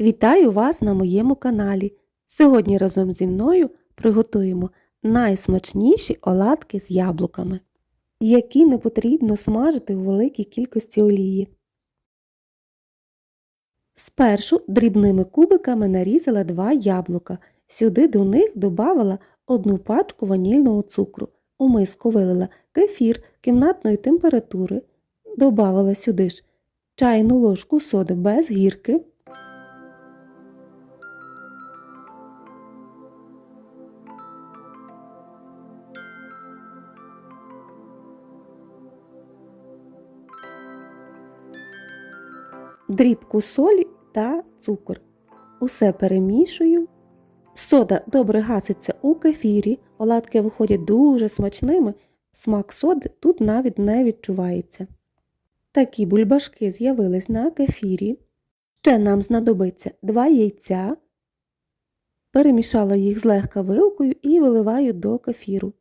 Вітаю вас на моєму каналі. Сьогодні разом зі мною приготуємо найсмачніші оладки з яблуками, які не потрібно смажити у великій кількості олії. Спершу дрібними кубиками нарізала два яблука. Сюди до них додавала одну пачку ванільного цукру. У миску вилила кефір кімнатної температури. Добавила сюди ж чайну ложку соди без гірки. Дрібку солі та цукор. Усе перемішую. Сода добре гаситься у кефірі, оладки виходять дуже смачними, смак соди тут навіть не відчувається. Такі бульбашки з'явились на кефірі. Ще нам знадобиться 2 яйця. Перемішала їх злегка вилкою і виливаю до кефіру.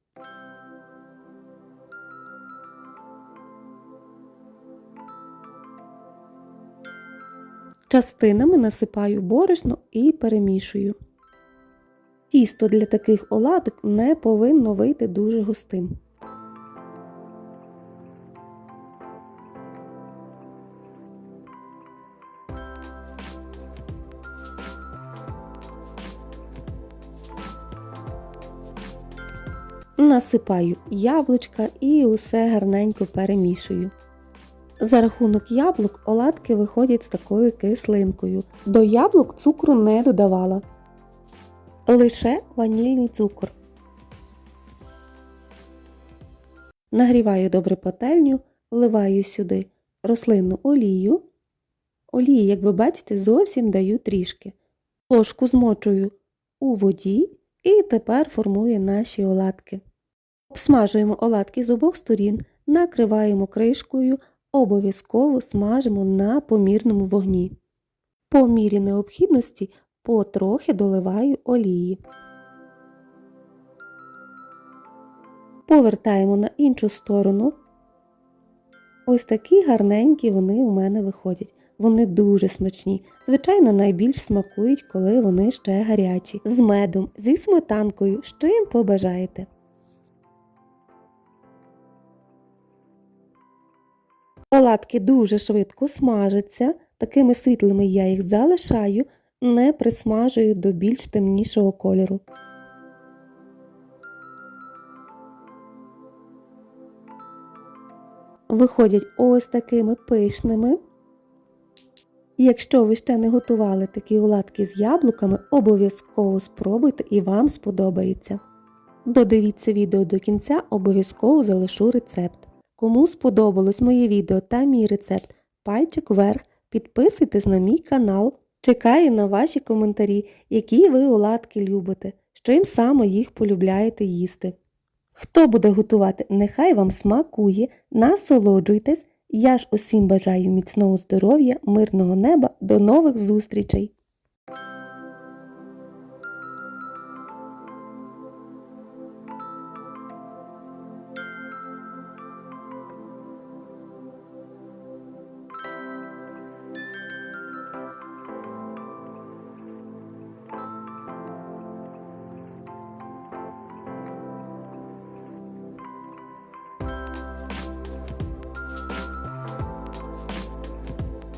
Частинами насипаю борошно і перемішую. Тісто для таких оладок не повинно вийти дуже густим. Насипаю яблучка і усе гарненько перемішую. За рахунок яблук оладки виходять з такою кислинкою. До яблук цукру не додавала. Лише ванільний цукор. Нагріваю добре пательню, вливаю сюди рослинну олію. Олії, як ви бачите, зовсім даю трішки. Ложку змочую у воді і тепер формую наші оладки. Обсмажуємо оладки з обох сторін, накриваємо кришкою, обов'язково смажимо на помірному вогні. По мірі необхідності потрохи доливаю олії. Повертаємо на іншу сторону. Ось такі гарненькі вони у мене виходять. Вони дуже смачні. Звичайно, найбільш смакують, коли вони ще гарячі. З медом, зі сметанкою, з чим побажаєте. Оладки дуже швидко смажаться, такими світлими я їх залишаю, не присмажую до більш темнішого кольору. Виходять ось такими пишними. Якщо ви ще не готували такі оладки з яблуками, обов'язково спробуйте і вам сподобається. Додивіться відео до кінця, обов'язково залишу рецепт. Кому сподобалось моє відео та мій рецепт, пальчик вверх, підписуйтесь на мій канал. Чекаю на ваші коментарі, які ви оладки любите, чим саме їх полюбляєте їсти. Хто буде готувати, нехай вам смакує, насолоджуйтесь. Я ж усім бажаю міцного здоров'я, мирного неба, до нових зустрічей!